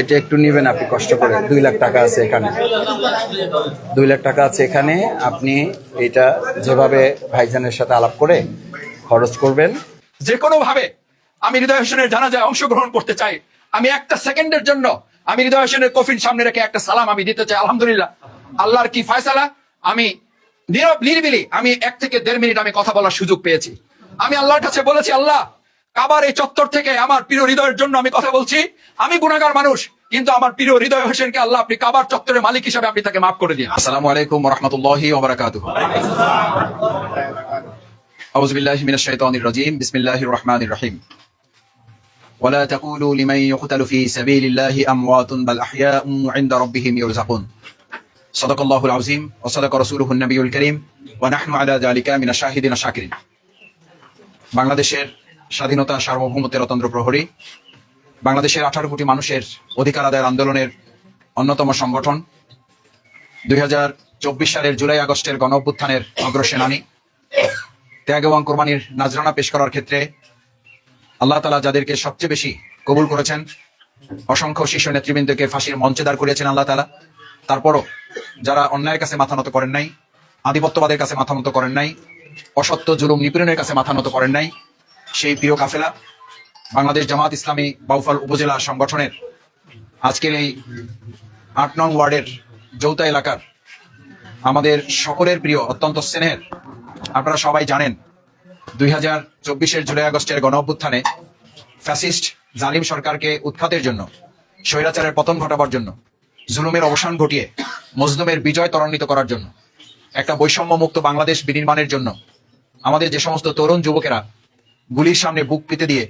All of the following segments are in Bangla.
এটা একটু নিবেন আপনি, কষ্ট করে। দুই লাখ টাকা আছে এখানে। দুই লাখ টাকা আছে এখানে। আপনি এটা যেভাবে ভাইজানের সাথে আলাপ করে খরচ করবেন। যে কোনো ভাবে আমি হৃদয় হোসেনের জানাজায় অংশগ্রহণ করতে চাই। আমি একটা সেকেন্ডের জন্য আমি হৃদয় হোসেনের কফিন সামনে রেখে একটা সালাম আমি দিতে চাই, আলহামদুলিল্লাহ। আল্লাহর কি ফয়সালা? আমি নীরব, নিরিবিলি, আমি এক থেকে দেড় মিনিট আমি কথা বলার সুযোগ পেয়েছি। আমি আল্লাহর কাছে বলেছি, আল্লাহ কাবার এই চত্বর থেকে আমার প্রিয় হৃদয়ের জন্য আমি কথা বলছি আমি গুণাগার মানুষ কিন্তু আমার প্রিয় হৃদয় হোসেনকে আল্লাহ আপনি কাবার চত্বরের মালিক হিসাবে আপনি তাকে মাফ করে দিন আসসালামু আলাইকুম রহমতুল্লাহি ওবরাকাতুহ أعوذ بالله من الشيطان الرجيم بسم الله الرحمن الرحيم ولا تقولوا لمن يقتل في سبيل الله أموات بل أحياء عند ربهم يرزقون صدق الله العظيم وصدق رسوله النبي الكريم ونحن على ذلك من الشاهدين الشاكرين বাংলাদেশের স্বাধীনতা সার্বভৌমত্বের অতন্ত্র প্রহরী, বাংলাদেশের আঠারো কোটি মানুষের অধিকার আদায়ের আন্দোলনের অন্যতম সংগঠন, দুই চব্বিশ সালের জুলাই আগস্টের গণ অভ্যুত্থানের অগ্রসেনানী ত্যাগ এবং কোরবানির নাজরানা পেশ করার ক্ষেত্রে আল্লাহ তালা যাদেরকে সবচেয়ে বেশি কবুল করেছেন, অসংখ্য শিশু নেতৃবৃন্দকে ফাঁসির মঞ্চে দাঁড় করিয়েছেন আল্লাহ তালা তারপরও যারা অন্যায়ের কাছে মাথা নত করেন নাই, আধিপত্যবাদের কাছে মাথা নত করেন নাই, অসত্য, জুলুম, নিপীড়নের কাছে মাথা নত করেন নাই সেই প্রিয় কাফেলা, বাংলাদেশ জামাত ইসলামী বাউফল উপজেলা সংগঠনের আজকের এই আট নং ওয়ার্ডের যৌথা এলাকার আমাদের সকলের প্রিয়, অত্যন্ত স্নেহের, আপনারা সবাই জানেন, দুই হাজার চব্বিশের জুলাই আগস্টের গণ অভ্যুত্থানে ফ্যাসিস্ট জালিম সরকারকে উৎখাতের জন্য, স্বৈরাচারের পতন ঘটাবার জন্য, জুলুমের অবসান ঘটিয়ে মজলুমের বিজয় ত্বরান্বিত করার জন্য, একটা বৈষম্য মুক্ত বাংলাদেশ বিনির্মাণের জন্য আমাদের যে সমস্ত তরুণ যুবকেরা গুলির সামনে বুক পেতে দিয়ে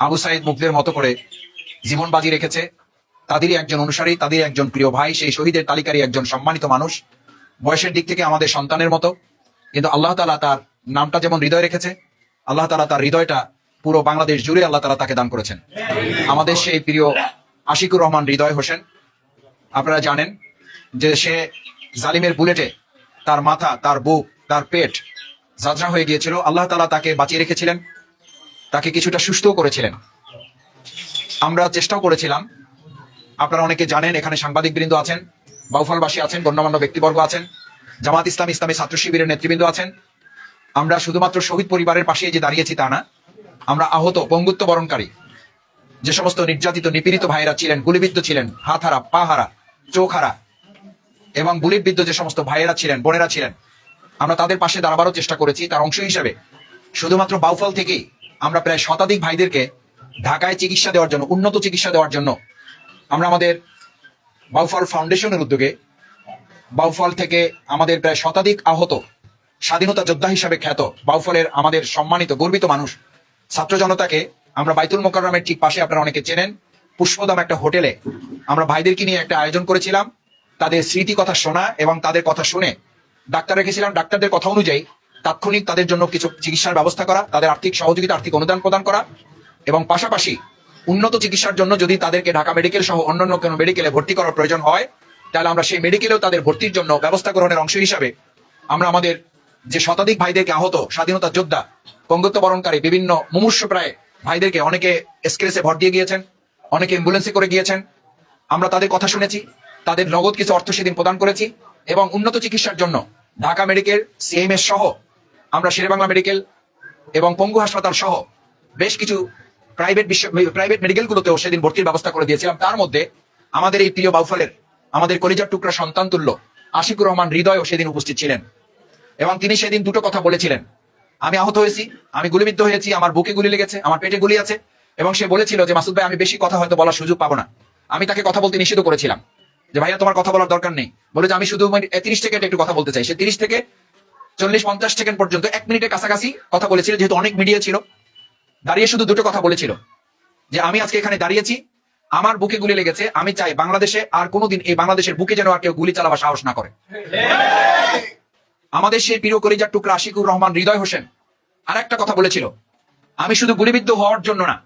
আবু সাইদ মুগ্ধের মতো করে জীবন বাজি রেখেছে। তাদেরই একজন অনুসারী তাদের একজন প্রিয় ভাই, সেই শহীদের তালিকারই একজন সম্মানিত মানুষ। বয়সের দিক থেকে আমাদের সন্তানের মতো। কিন্তু আল্লাহ তালা তার নামটা যেমন হৃদয় রেখেছে, আল্লাহ তালা তার হৃদয়টা পুরো বাংলাদেশ জুড়ে আল্লাহ তালা তাকে দান করেছেন। আমাদের সেই প্রিয় আশিকুর রহমান হৃদয় হোসেন, আপনারা জানেন যে সে জালিমের বুলেটে তার মাথা, তার বুক, তার পেট যাত্রা হয়ে গিয়েছিল। আল্লাহ তালা তাকে বাঁচিয়ে রেখেছিলেন। তাকে কিছুটা সুস্থও করেছিলেন। আমরা চেষ্টাও করেছিলাম। আপনারা অনেকে জানেন, এখানে সাংবাদিক বৃন্দ আছেন, বাউফলবাসী আছেন, গণ্যমান্য ব্যক্তিবর্গ আছেন, জামাত ইসলাম ইসলামী ছাত্র শিবিরের নেতৃবৃন্দ আছেন। আমরা শুধুমাত্র শহীদ পরিবারের পাশে যে দাঁড়িয়েছি তা না, আমরা আহত, পঙ্গুত্ব বরণকারী, যে সমস্ত নির্যাতিত, নিপীড়িত ভাইয়েরা ছিলেন, গুলিবিদ্ধ ছিলেন হাত হারা পা হারা চোখ হারা এবং গুলিবিদ্ধ যে সমস্ত ভাইয়েরা ছিলেন, বোনেরা ছিলেন, আমরা তাদের পাশে দাঁড়াবারও চেষ্টা করেছি। তার অংশ হিসেবে শুধুমাত্র বাউফল থেকেই আমরা প্রায় শতাধিক ভাইদেরকে ঢাকায় চিকিৎসা দেওয়ার জন্য, উন্নত চিকিৎসা দেওয়ার জন্য আমরা আমাদের বাউফল ফাউন্ডেশনের উদ্যোগে, বাউফল থেকে আমাদের প্রায় শতাধিক আহত, স্বাধীনতা যোদ্ধা হিসাবে খ্যাত বাউফলের আমাদের সম্মানিত, গর্বিত মানুষ, ছাত্র জনতাকে আমরা বাইতুল মোকাররমের ঠিক পাশে আপনারা অনেকে চেনেন পুষ্পদাম একটা হোটেলে আমরা ভাইদেরকে নিয়ে একটা আয়োজন করেছিলাম। তাদের স্মৃতি কথা শোনা এবং তাদের কথা শুনে ডাক্তার রেখেছিলাম। ডাক্তারদের কথা অনুযায়ী তাৎক্ষণিক তাদের জন্য কিছু চিকিৎসার ব্যবস্থা করা, তাদের আর্থিক সহযোগিতা, আর্থিক অনুদান প্রদান করা এবং পাশাপাশি উন্নত চিকিৎসার জন্য যদি তাদেরকে ঢাকা মেডিকেল সহ অন্যান্য কোনো মেডিকেলে ভর্তি করার প্রয়োজন হয়, তাহলে আমরা সেই মেডিকেলেও তাদের ভর্তির জন্য ব্যবস্থা গ্রহণের অংশ হিসাবে আমরা আমাদের যে শতাধিক ভাইদেরকে আহত স্বাধীনতা যোদ্ধা, পঙ্গত্ব বরণকারী বিভিন্ন মুমূর্ষ প্রায় ভাইদেরকে অনেকে এসকেএসে ভর দিয়ে গিয়েছেন, অনেকে অ্যাম্বুলেন্সে করে গিয়েছেন। আমরা তাদের কথা শুনেছি, তাদের নগদ কিছু অর্থ সেদিন প্রদান করেছি এবং উন্নত চিকিৎসার জন্য ঢাকা মেডিকেল, সিএমএস সহ আমরা শেরেবাংলা মেডিকেল এবং পঙ্গু হাসপাতাল সহ বেশ কিছু প্রাইভেট বিশ্ব প্রাইভেট মেডিকেলগুলোতেও সেদিন ভর্তির ব্যবস্থা করে দিয়েছিলাম। তার মধ্যে আমাদের এই প্রিয় বাউফলের, আমাদের কলিজার টুকরা সন্তান তুল্য আশিকুর রহমান হৃদয়ও সেদিন উপস্থিত ছিলেন। এবং তিনি সেদিন দুটো কথা বলেছিলেন। আমি আহত হয়েছি, আমি গুলিবিদ্ধ হয়েছি, আমার বুকে গুলি লেগেছে, আমার পেটে গুলি আছে। এবং সে বলেছিল যে, মাসুদ ভাই, আমি বেশি কথা হয়তো বলার সুযোগ পাবো না। আমি তাকে কথা বলতে নিষিদ্ধ করেছিলাম। যে, ভাইয়া, তোমার কথা বলার দরকার নেই। বলে যে, আমি শুধু তিরিশ সেকেন্ড একটু কথা বলতে চাই। সে তিরিশ থেকে চল্লিশ পঞ্চাশ সেকেন্ড পর্যন্ত, এক মিনিটের কাছাকাছি কথা বলেছিল, যেহেতু অনেক মিডিয়া ছিল। দাঁড়িয়ে শুধু দুটো কথা বলেছিল, যে আমি আজকে এখানে দাঁড়িয়েছি, আমার বুকে গুলি লেগেছে, আমি চাই বাংলাদেশে আর কোনোদিন এই বাংলাদেশের বুকে যেন আর কেউ গুলি চালাবার সাহস না করে। আমাদের সেই প্রিয় কলিজার টুকরা আশিকুর রহমান, হৃদয় হোসেন আর একটা কথা বলেছিল, আমি শুধু গুলিবিদ্ধ হওয়ার জন্য না,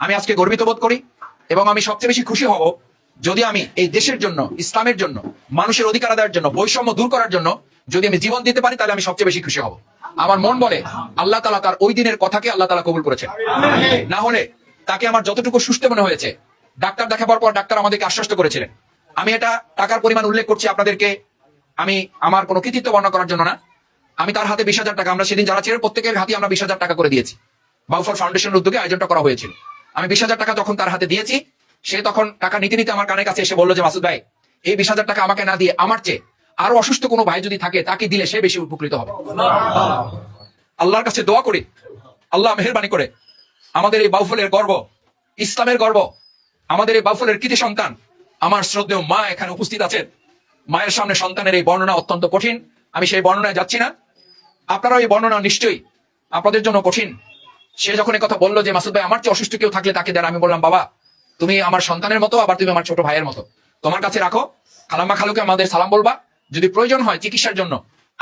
আমি আজকে গর্বিত বোধ করি, এবং আমি সবচেয়ে বেশি খুশি হব যদি আমি এই দেশের জন্য, ইসলামের জন্য, মানুষের অধিকার আদায়ের জন্য, বৈষম্য দূর করার জন্য যদি আমি জীবন দিতে পারি, তাহলে আমি সবচেয়ে বেশি খুশি হব। আমার মন বলে, আল্লাহ তালা তার ওই দিনের কথাকে আল্লাহ তালা কবুল করেছেন। না হলে তাকে আমার যতটুকু সুস্থ মনে হয়েছে, ডাক্তার দেখাবার পর ডাক্তার আমাদেরকে আশ্বস্ত করেছিলেন। আমি এটা টাকার পরিমাণ উল্লেখ করছি আপনাদেরকে। আমি, আমার কোনো কৃতিত্ব বর্ণনা করার জন্য না। আমি তার হাতে বিশ হাজার টাকা। আমরা সেদিন যারা ছিলেন, প্রত্যেকের হাতে আমরা বিশ হাজার টাকা করে দিয়েছি। বাউফল ফাউন্ডেশনের উদ্যোগে আয়োজনটা করা হয়েছিল। আমি বিশ হাজার টাকা যখন তার হাতে দিয়েছি, সে তখন টাকা নিতে নিতে আমার কানের কাছে এসে বলল যে, মাসুদ ভাই, এই বিশ হাজার টাকা আমাকে না দিয়ে আমার চেয়ে আরও অসুস্থ কোনো ভাই যদি থাকে, তাকে দিলে সে বেশি উপকৃত হবে। আল্লাহর কাছে দোয়া করি। আল্লাহ মেহরবানি করে। আমাদের এই বাউফলের গর্ব, ইসলামের গর্ব, আমাদের এই বাউফলের কৃতি সন্তান, আমার শ্রদ্ধেয় মা এখানে উপস্থিত আছেন। মায়ের সামনে সন্তানের এই বর্ণনা অত্যন্ত কঠিন। আমি সেই বর্ণনায় যাচ্ছি না। আপনারাও এই বর্ণনা নিশ্চয়ই আপনাদের জন্য কঠিন। সে যখন কথা বলল যে, মাসুদ ভাই, আমার চেয়ে অসুস্থ কেউ থাকলে তাকে দেন। আমি বললাম, বাবা, তুমি আমার সন্তানের মতো, আবার তুমি আমার ছোট ভাইয়ের মতো। তোমার কাছে রাখো, খালাম্মা খালুকে আমাদের সালাম বলবা। যদি প্রয়োজন হয় চিকিৎসার জন্য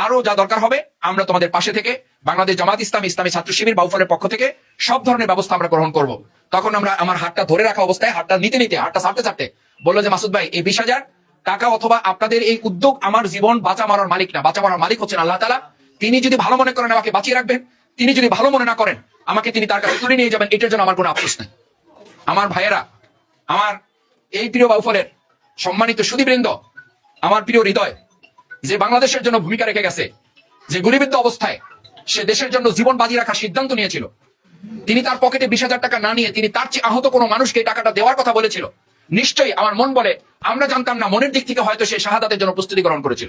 আরও যা দরকার হবে, আমরা তোমাদের পাশে থেকে বাংলাদেশ জামাত ইসলাম, ইসলামী ছাত্র শিবির, বাউফলের পক্ষ থেকে সব ধরনের ব্যবস্থা আমরা গ্রহণ করব। তখন আমরা আমার হাতটা ধরে রাখা অবস্থায়, হাতটা নিতে নিতে, হাতটা ছাড়তে ছাড়তে বলল যে, মাসুদ ভাই, এই বিশ হাজার টাকা অথবা আপনাদের এই উদ্যোগ আমার জীবন বাঁচা মারার মালিক না, বাঁচা মারার মালিক হচ্ছেন আল্লাহ তালা তিনি যদি ভালো মনে করেন, আমাকে বাঁচিয়ে রাখবেন। তিনি যদি ভালো মনে না করেন, আমাকে তিনি তার কাছে তুলে নিয়ে যাবেন। এটার জন্য আমার কোনো আফসোস নেই। আমার ভাইয়েরা, আমার এই প্রিয় বাউফলের সম্মানিত সুদীবৃন্দ আমার প্রিয় হৃদয় যে বাংলাদেশের জন্য ভূমিকা রেখে গেছে, যে গুলিবিদ্ধ অবস্থায় সে দেশের জন্য জীবন বাজি রাখার সিদ্ধান্ত নিয়েছিল। তিনি তার পকেটে বিশ হাজার টাকা না নিয়ে তিনি তার চেয়ে আহত কোনো মানুষকে টাকাটা দেওয়ার কথা বলেছিল। নিশ্চয়ই আমার মন বলে, আমরা জানতাম না, মনের দিক থেকে হয়তো সে শাহাদাতের জন্য প্রস্তুতি গ্রহণ করেছিল।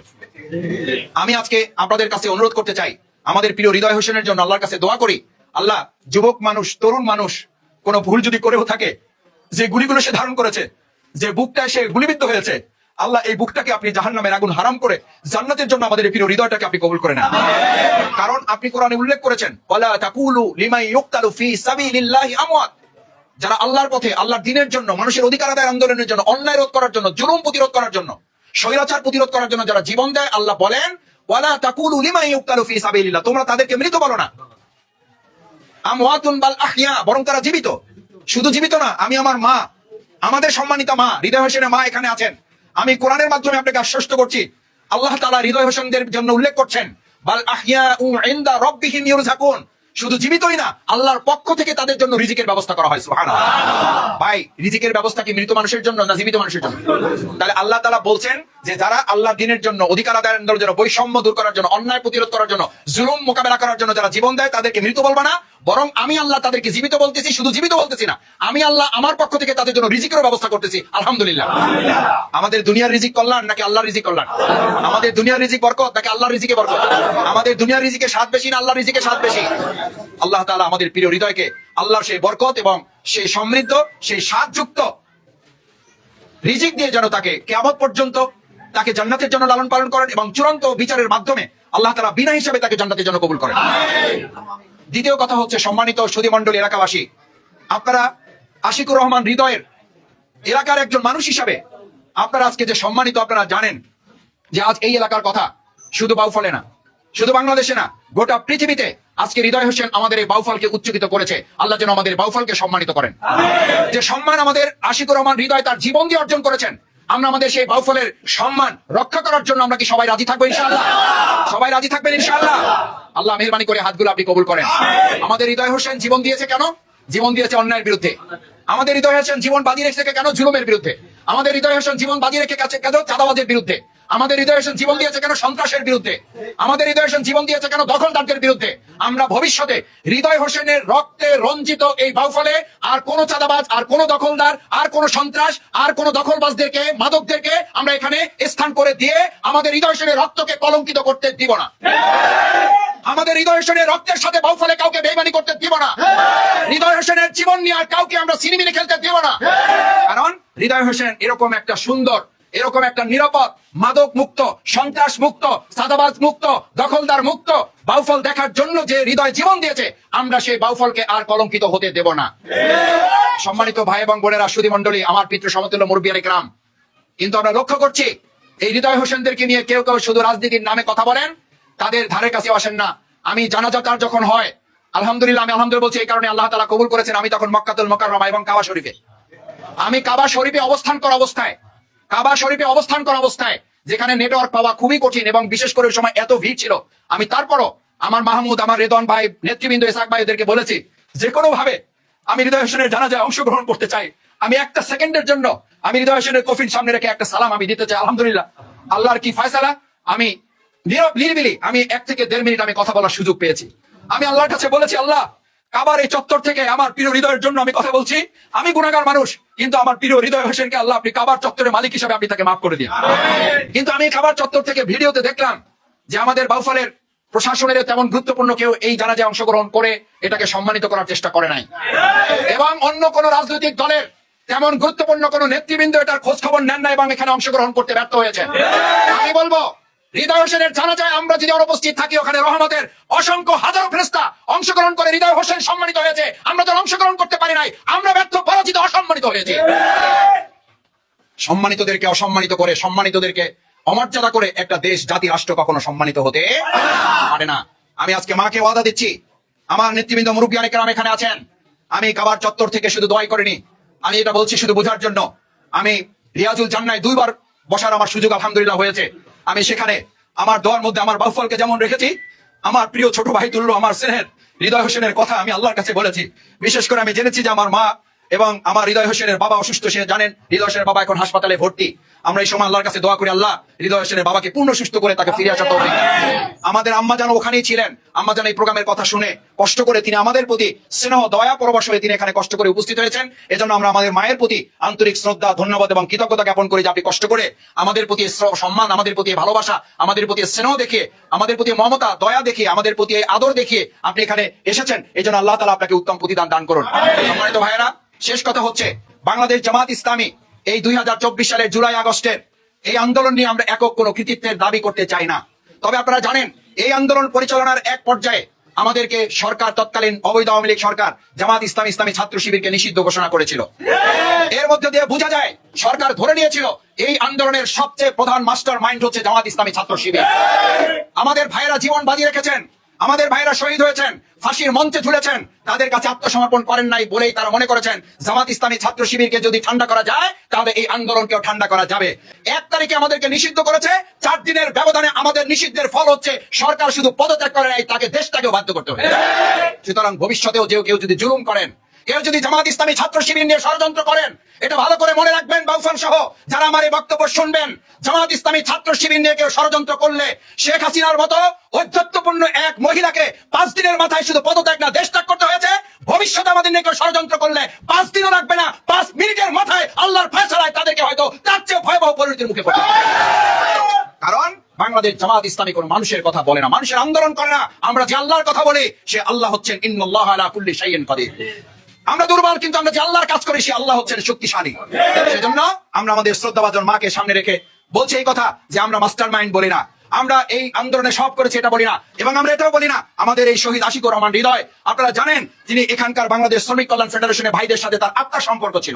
আমি আজকে আপনাদের কাছে অনুরোধ করতে চাই, আমাদের প্রিয় হৃদয় হোসেনের জন্য আল্লাহর কাছে দোয়া করি, আল্লাহ যুবক মানুষ, তরুণ মানুষ, কোনো ভুল যদি করেও থাকে, যে গুলিগুলো সে ধারণ করেছে, যে বুকটায় সে গুলিবিদ্ধ হয়েছে আল্লাহ এই বুকটাকে আপনি জাহান নামের আগুন হারাম করে জান্নাতের জন্য আমাদের প্রিয় হৃদয়টাকে আপনি কবুল করে নেন। কারণ আপনি কোরআনে উল্লেখ করেছেন যারা আল্লাহর পথে, আল্লাহর দিনের জন্য, মানুষের অধিকার আদায় আন্দোলনের জন্য, অন্যায় রোধ করার জন্য, জুলুম প্রতিরোধ করার জন্য, স্বৈরাচার প্রতিরোধ করার জন্য যারা জীবন দেয়, আল্লাহ বলেন, ওয়ালা তাকুলু লিমাই ইউক্তালু ফি সাবিলিল্লাহ। তোমরা তাদেরকে মৃত বলো না। আমওয়াতুন বাল আহইয়া, বরং তারা জীবিত। শুধু জীবিত না, আমি আমার মা, আমাদের সম্মানিত মা হৃদয় হোসেনের মা এখানে আছেন। আমি কোরআনের মাধ্যমে আপনাকে আশ্বস্ত করছি। আল্লাহ তাআলা হৃদয় হোসেনদের জন্য উল্লেখ করছেন, বাল ইনদা রাব্বিহিম ইউরজাকুন শুধু জীবিতই না, আল্লাহর পক্ষ থেকে তাদের জন্য রিজিকের ব্যবস্থা করা হয়, সুবহানাল্লাহ। ভাই, রিজিকের ব্যবস্থা কি মৃত মানুষের জন্য না জীবিত মানুষের জন্য? তাহলে আল্লাহ তাআলা বলছেন যে, যারা আল্লাহ দিনের জন্য, অধিকার আদায়ের জন্য, বৈষম্য দূর করার জন্য, অন্যায় প্রতিরোধ করার জন্য, জুলুম মোকাবেলা করার জন্য যারা জীবন দেয়, তাদেরকে মৃত বলবা না। বরং আমি আল্লাহ তাদেরকে জীবিত বলতেছি, শুধু জীবিত বলতেছি না, আমি আল্লাহ আমার পক্ষ থেকে তাদের জন্য রিজিকেরও ব্যবস্থা করতেছি, আলহামদুলিল্লাহ। আমাদের দুনিয়ার রিজিক কল্যাণ নাকি আল্লাহর রিজিক কল্যাণ? আমাদের দুনিয়ার রিজিক বরকত নাকি আল্লাহর রিজিকে বরকত? আমাদের দুনিয়ার রিজিকে স্বাদ বেশি না আল্লাহর রিজিকে স্বাদ বেশি? আল্লাহ তাআলা আমাদের প্রিয় হৃদয়কে আল্লাহর সেই বরকত এবং সেই সমৃদ্ধ, সেই স্বাদযুক্ত রিজিক দিয়ে যেন তাকে কেমন পর্যন্ত তাকে জান্নাতের জন্য লালন পালন করেন এবং চূড়ান্ত বিচারের মাধ্যমে আল্লাহ তালা বিনা হিসাবে তাকে জান্নাতের জন্য কবুল করেন। দ্বিতীয় কথা হচ্ছে সম্মানিত সুধী মন্ডলী এলাকাবাসী। আপনারা আশিকুর রহমান হৃদয়ের এলাকার একজন মানুষ হিসাবে আপনারা আজকে যে সম্মানিত আপনারা জানেন যে আজ এই এলাকার কথা শুধু বাউফলে না শুধু বাংলাদেশে না গোটা পৃথিবীতে আজকে হৃদয় হোসেন আমাদের এই বাউফলকে উচ্চকিত করেছে। আল্লাহ যেন আমাদের বাউফলকে সম্মানিত করেন। যে সম্মান আমাদের আশিকুর রহমান হৃদয় তার জীবন দিয়ে অর্জন করেছেন আমরা আমাদের সেই বাউফলের সম্মান রক্ষা করার জন্য আমরা কি সবাই রাজি থাকব ইনশাল্লাহ সবাই রাজি থাকবেন ইনশাল্লাহ আল্লাহ মেহরবানি করে হাতগুলো আপনি কবুল করেন। আমাদের হৃদয় হোসেন জীবন দিয়েছে কেন? জীবন দিয়েছে অন্যায়ের বিরুদ্ধে। আমাদের হৃদয় হোসেন জীবন বাজি রেখেছে কেন? জুলুমের বিরুদ্ধে। আমাদের হৃদয় হোসেন জীবন বাজি রেখে গেছে কেন? চাঁদাবাজের বিরুদ্ধে। আমাদের হৃদয় হোসেন জীবন দিয়েছে কেন সন্ত্রাসের বিরুদ্ধে? আমাদের হৃদয় হোসেন জীবন দিয়েছে কেন দখলদারদের বিরুদ্ধে? আমরা ভবিষ্যতে হৃদয় হোসেনের রক্তে রঞ্জিত এই বাউফলে আর কোন চাঁদাবাজ, আর কোন দখলদার, আর কোন সন্ত্রাস, আর কোন দখলবাজদেরকে, মাদকদেরকে আমরা এখানে স্থান করে দিয়ে আমাদের হৃদয় হোসেনের রক্তকে কলঙ্কিত করতে দিব না। আমাদের হৃদয় হোসেনের রক্তের সাথে বাউফলে কাউকে বেইমানি করতে দিব না। হৃদয় হোসেনের জীবন নিয়ে আর কাউকে আমরা সিনেমিনে খেলতে দিব না। কারণ হৃদয় হোসেন এরকম একটা সুন্দর এরকম একটা নিরাপদ মাদক মুক্ত সন্ত্রাস মুক্ত সাদাবাজ মুক্ত দখলদার মুক্ত বাউফল দেখার জন্য যে হৃদয় জীবন দিয়েছে, আমরা সেই বাউফলকে আর কলঙ্কিত হতে দেব না। সম্মানিত ভাই এবং বোনেরা সুদী মন্ডলী আমার পিতৃ সমতুল্য মুরব্বী গ্রাম কিন্তু আমরা লক্ষ্য করছি, এই হৃদয় হোসেনদেরকে নিয়ে কেউ কেউ শুধু রাজনীতির নামে কথা বলেন, তাদের ধারে কাছে আসেন না। আমি জানাজা তার যখন হয়, আলহামদুলিল্লাহ, আমি আলহামদুলিল্লাহ বলছি, এই কারণে আল্লাহ তালা কবুল করেছেন, আমি তখন মক্কাতুল মকাররমা এবং কাবা শরীফে। আমি কাবা শরীফে অবস্থান করা অবস্থায় কাবা শরীফে অবস্থান করা অবস্থায়, যেখানে নেটওয়ার্ক পাওয়া খুবই কঠিন এবং বিশেষ করে সময় এত ভিড় ছিল। আমি তারপরও আমার মাহমুদ, আমার রেদন ভাই, নেতৃবৃন্দ ইসাক ভাই এদেরকে বলেছি যে কোনো ভাবে আমি হৃদয় হোসেনের জানাজায় অংশগ্রহণ করতে চাই। আমি একটা সেকেন্ডের জন্য আমি হৃদয় হোসেনের কফিন সামনে রেখে একটা সালাম আমি দিতে চাই, আলহামদুলিল্লাহ। আল্লাহর কি ফয়সালা? আমি নীরব, নিরিবিলি, আমি এক থেকে দেড় মিনিট আমি কথা বলার সুযোগ পেয়েছি। আমি আল্লাহর কাছে বলেছি, আল্লাহ, কাবার এই চত্বর থেকে আমার প্রিয় হৃদয়ের জন্য আমি কথা বলছি। আমি গুণাগার মানুষ কিন্তু আমার প্রিয় হৃদয় হোসেনকে আল্লাহ আপনি কাবার চত্বরের মালিক হিসাবে আপনি তাকে মাফ করে দিন কিন্তু আমি কাবার চত্বর থেকে ভিডিওতে দেখলাম যে আমাদের বাউফলের প্রশাসনের তেমন গুরুত্বপূর্ণ কেউ এই জানাজায় অংশগ্রহণ করে এটাকে সম্মানিত করার চেষ্টা করে নাই। এবং অন্য কোন রাজনৈতিক দলের তেমন গুরুত্বপূর্ণ কোন নেতৃবৃন্দ এটার খোঁজ খবর নেন না এবং এখানে অংশগ্রহণ করতে ব্যর্থ হয়েছে। আমি বলব হৃদয় হোসেনের জানাজায় আমরা যদি অনুপস্থিত থাকি ওখানে রহমতের অসংখ্য হাজারো অংশগ্রহণ করে হৃদয় হোসেন সম্মানিত হয়েছে, আমরা অংশগ্রহণ করতে পারি নাই, আমরা ব্যর্থ, পরাজিত, অসম্মানিত সম্মানিতদেরকে অসম্মানিত করে, সম্মানিতদেরকে অমর্যাদা করে একটা দেশ, জাতি, রাষ্ট্র কখনো সম্মানিত হতে পারে না। আমি আজকে মাকে ওয়াদা দিচ্ছি। আমার নেতৃবৃন্দ মুরব্বী অনেক গ্রাম এখানে আছেন। আমি কাবার চত্বর থেকে শুধু দোয়াই করিনি, আমি এটা বলছি শুধু বোঝার জন্য। আমি রিয়াজুল জান্নায় দুইবার বসার আমার সুযোগ আলহামদুলিল্লাহ হয়েছে। আমি সেখানে আমার দোয়ার মধ্যে আমার বাউফলকে যেমন রেখেছি, আমার প্রিয় ছোট ভাই তুল্য আমার স্নেহের হৃদয় হোসেনের কথা আমি আল্লাহর কাছে বলেছি। বিশেষ করে আমি জেনেছি যে আমার মা এবং আমার হৃদয় হোসেনের বাবা অসুস্থ, সে জানেন হৃদয় হোসেনের বাবা এখন হাসপাতালে ভর্তি। আমরা এই সময় আল্লাহর কাছে দোয়া করি আল্লাহ হৃদয় হোসেনের বাবাকে পূর্ণ সুস্থ করে তাকে ফিরে আসা তৌফিক আমাদের আম্মা যেন ওখানেই ছিলেন। আম্মা যেন এই প্রোগ্রামের কথা শুনে কষ্ট করে তিনি আমাদের প্রতি স্নেহ দয়া পরবশ হয়ে তিনি এখানে কষ্ট করে উপস্থিত হয়েছেন। এজন্য আমরা আমাদের মায়ের প্রতি আন্তরিক শ্রদ্ধা ধন্যবাদ এবং কৃতজ্ঞতা জ্ঞাপন করি যে আপনি কষ্ট করে আমাদের প্রতি সম্মান আমাদের প্রতি ভালোবাসা আমাদের প্রতি স্নেহ দেখে আমাদের প্রতি মমতা দয়া দেখে আমাদের প্রতি আদর দেখিয়ে আপনি এখানে এসেছেন। এই জন্য আল্লাহ তালা আপনাকে উত্তম প্রতিদান দান করুন। সম্মানিত ভাইয়েরা শেষ কথা হচ্ছে বাংলাদেশ জামাত ইসলামী এই দুই সালের জুলাই আগস্টের এই আন্দোলন নিয়ে আমরা একক কোনো কৃতিত্বের দাবি করতে চাই না। তবে আপনারা জানেন, এই আন্দোলন পরিচালনার এক পর্যায়ে আমাদেরকে সরকার, তৎকালীন অবৈধ আওয়ামী লীগ সরকার জামাত ইসলাম ইসলামী ছাত্র শিবিরকে নিষিদ্ধ ঘোষণা করেছিল। এর মধ্যে দিয়ে বোঝা যায়, সরকার ধরে নিয়েছিল, এই আন্দোলনের সবচেয়ে প্রধান মাস্টার মাইন্ড হচ্ছে জামাত ইসলামী ছাত্র শিবির। আমাদের ভাইয়েরা জীবন বাজি রেখেছেন আমাদের ভাইরা শহীদ হয়েছেন, ফাঁসির মঞ্চে ঝুলেছেন, তাদের কাছে আত্মসমর্পণ করেন নাই বলেই তারা মনে করেছেন, জামাত ইসলামী ছাত্র শিবিরকে যদি ঠান্ডা করা যায়, তাহলে এই আন্দোলনকেও ঠান্ডা করা যাবে। এক তারিখে আমাদেরকে নিষিদ্ধ করেছে, চার দিনের ব্যবধানে আমাদের নিষিদ্ধের ফল হচ্ছে, সরকার শুধু পদত্যাগ করে নাই, তাকে দেশটাকেও বাধ্য করতে হবে সুতরাং ভবিষ্যতেও যে কেউ যদি জুলুম করেন কেউ যদি জামাত ইসলামী ছাত্র শিবির নিয়ে ষড়যন্ত্র করেন, এটা ভালো করে মনে রাখবেন বাউফান সহ যারা আমার এই বক্তব্য শুনবেন, জামাত ইসলামী ছাত্র শিবির নিয়ে কেউ ষড়যন্ত্র করলে শেখ হাসিনার মতো ঔদ্ধত্যপূর্ণ এক মহিলাকে পাঁচ দিনের মাথায় শুধু পদত্যাগ না দেশ ত্যাগ করতে হয়েছে, ভবিষ্যতে আমাদের নিয়ে কেউ ষড়যন্ত্র করলে পাঁচ দিনও রাখবে না, পাঁচ মিনিটের মাথায় আল্লাহর ফয়সালায় তাদেরকে হয়তো তার চেয়ে ভয়াবহ পরিণতির মুখে হবে। কারণ বাংলাদেশ জামাত ইসলামী কোন মানুষের কথা বলে না, মানুষের আন্দোলন করে না আমরা যে আল্লাহর কথা বলি, সে আল্লাহ হচ্ছেন, ইন্নাল্লাহ আলা কুল্লি শাইইন কাদির আমরা দুর্বল, কিন্তু আমরা যে আল্লাহর কাজ করি, সে আল্লাহ হচ্ছেন শক্তিশালী। সেজন্য আমরা আমাদের শ্রদ্ধাভাজন মাকে সামনে রেখে বলছি এই কথা যে আমরা মাস্টার মাইন্ড বলি না। আমরা এই আন্দোলনে সব করেছি, এটা বলি না। এবং আমরা এটাও বলি না, আমাদের এই শহীদ আশিকুর রহমান হৃদয়, আপনারা জানেন, তিনি এখানকার বাংলাদেশ শ্রমিক কল্যাণ ফেডারেশনের ভাইদের সাথে তার আত্মার সম্পর্ক ছিল।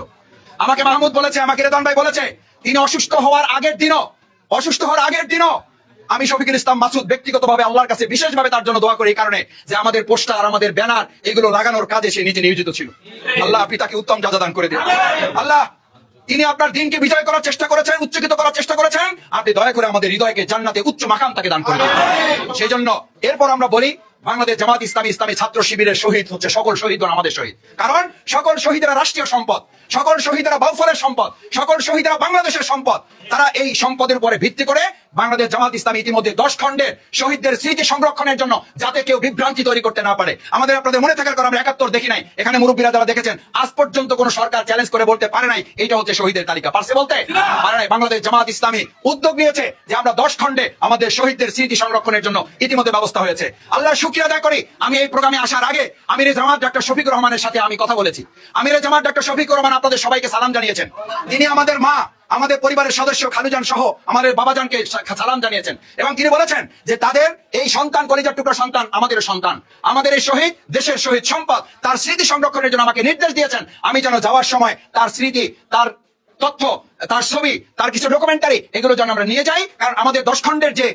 আমাকে মাহমুদ বলেছে, আমাকে রেদন ভাই বলেছে, তিনি অসুস্থ হওয়ার আগের দিনও, অসুস্থ হওয়ার আগের দিনও আমি শফিকুল ইসলাম মাসুদ ব্যক্তিগতভাবে আল্লাহর কাছে বিশেষভাবে তার জন্য দোয়া করি এই কারণে যে আমাদের পোস্টার, আমাদের ব্যানার, এগুলো লাগানোর কাজে সে নিজে নিয়োজিত ছিল। আল্লাহ, আপনি তাকে উত্তম যাজা করে দিন। আল্লাহ, তিনি আপনার দিনকে বিজয় করার চেষ্টা করেছেন, উচ্চকিত করার চেষ্টা করেছেন। আপনি দয়া করে আমাদের হৃদয়কে জান্নাতে উচ্চ মাকাম তাকে দান করে সেই জন্য এরপর আমরা বলি, বাংলাদেশ জামাত ইসলামী ইসলামী ছাত্র শিবিরের শহীদ হচ্ছে সকল শহীদ আমাদের শহীদ। কারণ সকল শহীদেরা রাষ্ট্রীয় সম্পদ, সকল শহীদেরা বাউফলের সম্পদ, সকল শহীদেরা বাংলাদেশের সম্পদ। তারা এই সম্পদের উপরে ভিত্তি করে বাংলাদেশ জামাত ইসলামী ইতিমধ্যে দশ খণ্ডের শহীদদের স্মৃতি সংরক্ষণের জন্য যাতে কেউ বিভ্রান্তি তৈরি করতে না পারে। আমাদের আপনাদের মনে থাকার কথা আমরা একাত্তর দেখি নাই। এখানে মুরব্বীরা যারা দেখেছেন, আজ পর্যন্ত কোন সরকার চ্যালেঞ্জ করে বলতে পারে নাই এটা হচ্ছে শহীদের তালিকা। পারছে বলতে? পারে নাই। বাংলাদেশ জামাত ইসলামী উদ্যোগ নিয়েছে যে আমরা দশ খণ্ডে আমাদের শহীদদের স্মৃতি সংরক্ষণের জন্য ইতিমধ্যে ব্যবস্থা হয়েছে। আল্লাহ শুক্রিয়া আদায় করি। আমি এই প্রোগ্রামে আসার আগে আমির জামাত ডাক্তার শফিক রহমানের সাথে আমি কথা বলেছি। আমির জামাত ডাক্তার শফিক রহমান আপনাদের সবাইকে সালাম জানিয়েছেন। তিনি আমাদের মা। আমাদের পরিবারের সদস্য খালুজান সহ আমাদের বাবাজানকে সালাম জানিয়েছেন। এবং তিনি বলেছেন যে তাদের এই সন্তান, কলিজার টুকরা সন্তান আমাদের সন্তান। আমাদের এই শহীদ, দেশের শহীদ সম্পদ, তার স্মৃতি সংরক্ষণের জন্য আমাকে নির্দেশ দিয়েছেন। আমি যেন যাওয়ার সময় তার স্মৃতি, তার তথ্য, তার ছবি, তার কিছু ডকুমেন্টারি এগুলো যেন আমরা নিয়ে যাই। কারণ আমাদের দশ খণ্ডের যে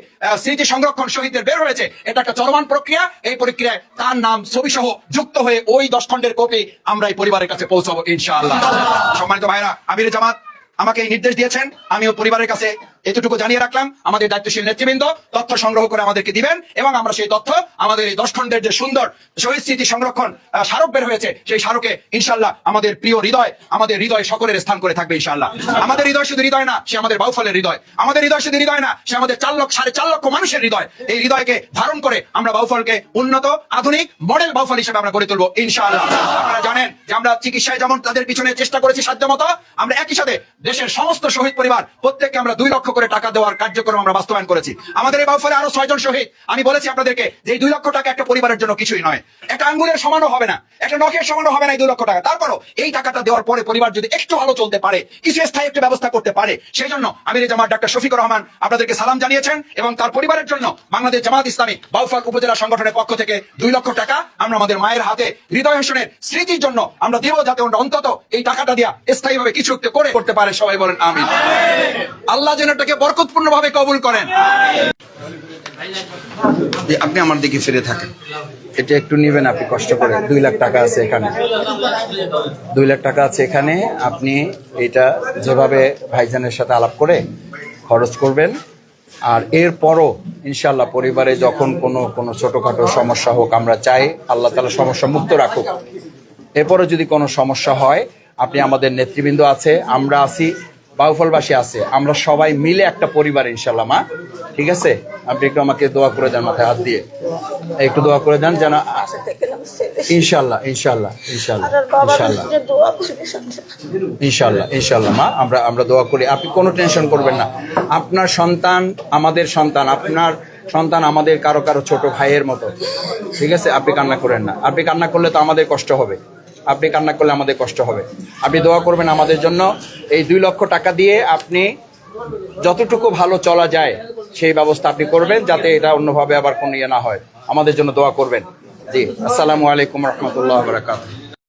স্মৃতি সংরক্ষণ শহীদদের বের হয়েছে, এটা একটা চলমান প্রক্রিয়া। এই প্রক্রিয়ায় তার নাম, ছবি সহ যুক্ত হয়ে ওই দশ খণ্ডের কপি আমরা এই পরিবারের কাছে পৌঁছাবো ইনশাআল্লাহ। সম্মানিত ভাইরা আমির জামাত আমাকে এই নির্দেশ দিয়েছেন আমি ও পরিবারের কাছে এতটুকু জানিয়ে রাখলাম, আমাদের দায়িত্বশীল নেতৃবৃন্দ তথ্য সংগ্রহ করে আমাদেরকে দিবেন এবং আমরা সেই তথ্য, আমাদের এই দশ খণ্ডের যে সুন্দর শহীদ স্মৃতি সংরক্ষণ স্মারক বের হয়েছে, সেই স্মারকে ইনশাল্লাহ আমাদের প্রিয় হৃদয়, আমাদের হৃদয় সকলের স্থান করে থাকবে ইনশাল্লাহ আমাদের হৃদয় শুধু হৃদয় না, সে আমাদের বাউফলের হৃদয়। আমাদের হৃদয় শুধু হৃদয় না, সে আমাদের চার লক্ষ, সাড়ে চার লক্ষ মানুষের হৃদয়। এই হৃদয়কে ধারণ করে আমরা বাউফলকে উন্নত, আধুনিক মডেল বাউফল হিসেবে আমরা গড়ে তুলবো ইনশাআল্লাহ। আপনারা জানেন যে আমরা চিকিৎসায় যেমন তাদের পিছনে চেষ্টা করেছি সাধ্য মতো আমরা একই সাথে দেশের সমস্ত শহীদ পরিবার, প্রত্যেককে আমরা দুই লক্ষ করে টাকা দেওয়ার কার্যক্রম আমরা বাস্তবায়ন করেছি। আমাদের এই বাউফলে আরও ছয়জন শহীদ। আমি বলেছি আপনাদেরকে যে দুই লক্ষ টাকা একটা পরিবারের জন্য কিছুই নয়। একটা আঙ্গুলের সমানও হবে না, একটা নখের সমানও হবে না এই দুই লক্ষ টাকা। তারপরও এই টাকাটা দেওয়ার পরে পরিবার যদি একটু ভালো চলতে পারে, কিছু স্থায়ী একটা ব্যবস্থা করতে পারে সেই জন্য আমির জামাত ডাক্তার শফিকুর রহমান আপনাদেরকে সালাম জানিয়েছেন এবং তার পরিবারের জন্য বাংলাদেশ জামাত ইসলামী বাউফল উপজেলা সংগঠনের পক্ষ থেকে দুই লক্ষ টাকা আমরা আমাদের মায়ের হাতে হৃদয় হোসেনের স্মৃতির জন্য আমরা দেব যাতে অন্তত এই টাকাটা দিয়া স্থায়ীভাবে কিছু একটা করে করতে পারে। সবাই বলেন আমি আল্লাহ যেন এটাকে বরকতপূর্ণ ভাবে কবুল করেন। আপনি আমার দিকে ফিরে থাকেন। এটা একটু নিবেন আপনি, কষ্ট করে। দুই লাখ টাকা আছে এখানে। দুই লাখ টাকা আছে এখানে। আপনি এটা যেভাবে ভাইজানের সাথে আলাপ করে খরচ করবেন, আর এরপরও ইনশাল্লাহ পরিবারে যখন কোনো কোনো ছোটোখাটো সমস্যা হোক, আমরা চাই আল্লাহ তালা সমস্যা মুক্ত রাখুক। এরপরে যদি কোনো সমস্যা হয়, আপনি আমাদের নেতৃবৃন্দ আছে, আমরা আছি। বাউফলবাসী আছে আমরা সবাই মিলে একটা পরিবার ইনশাল্লাহ মা। ঠিক আছে? আপনি একটু আমাকে দোয়া করে দেন মাথায় হাত দিয়ে। একটু দোয়া করে দেন যেন। ইনশাল্লাহ ইনশাল্লাহ ইনশাল্লাহ ইনশাল্লাহ। ইনশাল্লাহ ইনশাল্লাহ মা আমরা আমরা দোয়া করি। আপনি কোনো টেনশন করবেন না। আপনার সন্তান আমাদের সন্তান আপনার সন্তান আমাদের কারও কারও ছোট ভাইয়ের মতো। ঠিক আছে? আপনি কান্না করেন না। আপনি কান্না করলে তো আমাদের কষ্ট হবে। আপনি কান্না করলে আমাদের কষ্ট হবে। আপনি দোয়া করবেন আমাদের জন্য। এই দুই লক্ষ টাকা দিয়ে আপনি যতটুকু ভালো চলা যায়, সেই ব্যবস্থা আপনি করবেন যাতে এটা অন্যভাবে আবার কোনো ইয়ে না হয়। আমাদের জন্য দোয়া করবেন। জি, আসসালামু আলাইকুম রহমতুল্লাহ বরাকাত